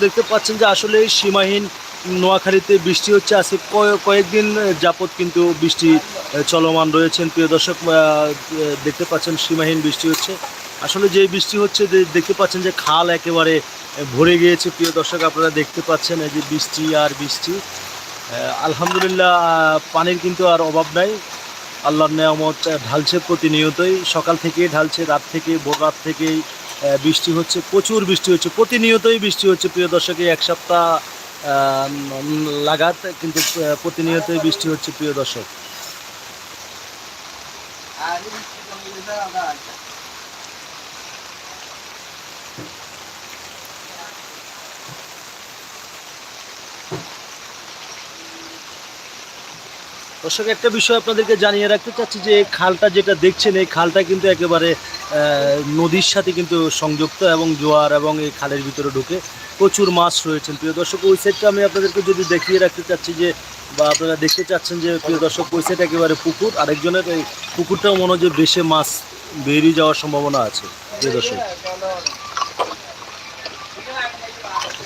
দেখতে পাচ্ছেন যে আসলে সীমাহীন নোয়াখালীতে বৃষ্টি হচ্ছে। আজকে কয়- কয়েকদিন যাবত কিন্তু বৃষ্টি চলমান রয়েছেন প্রিয় দর্শক দেখতে পাচ্ছেন সীমাহীন বৃষ্টি হচ্ছে। আসলে যে বৃষ্টি হচ্ছে দেখতে পাচ্ছেন যে খাল একেবারে ভরে গিয়েছে। প্রিয় দর্শক, আপনারা দেখতে পাচ্ছেন এই যে বৃষ্টি আর বৃষ্টি। আলহামদুলিল্লাহ পানির কিন্তু আর অভাব নাই। আল্লাহর নেয়ামত ঢালছে প্রতিনিয়তই। সকাল থেকে ঢালছে, রাত থেকে ভোর রাত থেকেই। বৃষ্টি হচ্ছে, প্রচুর বৃষ্টি হচ্ছে, প্রতিনিয়তই বৃষ্টি হচ্ছে, প্রিয় দর্শকে এক সপ্তাহ লাগাত, কিন্তু প্রতিনিয়তই বৃষ্টি হচ্ছে, প্রিয় দর্শক। দর্শক, একটা বিষয় আপনাদেরকে জানিয়ে রাখতে চাচ্ছি যে খালটা যেটা দেখছেন, এই খালটা কিন্তু একেবারে নদীর সাথে কিন্তু সংযুক্ত এবং জোয়ার এবং এই খালের ভিতরে ঢুকে প্রচুর মাছ রয়েছেন। প্রিয় দর্শক, ওই সাইডটা আমি আপনাদেরকে যদি দেখিয়ে রাখতে চাচ্ছি যে, বা আপনারা দেখতে চাচ্ছেন যে, প্রিয় দর্শক, ওই সাইড একেবারে পুকুর, আরেকজনের এই পুকুরটাও মনে হয় যে বেশি মাছ বেরিয়ে যাওয়ার সম্ভাবনা আছে। প্রিয় দর্শক।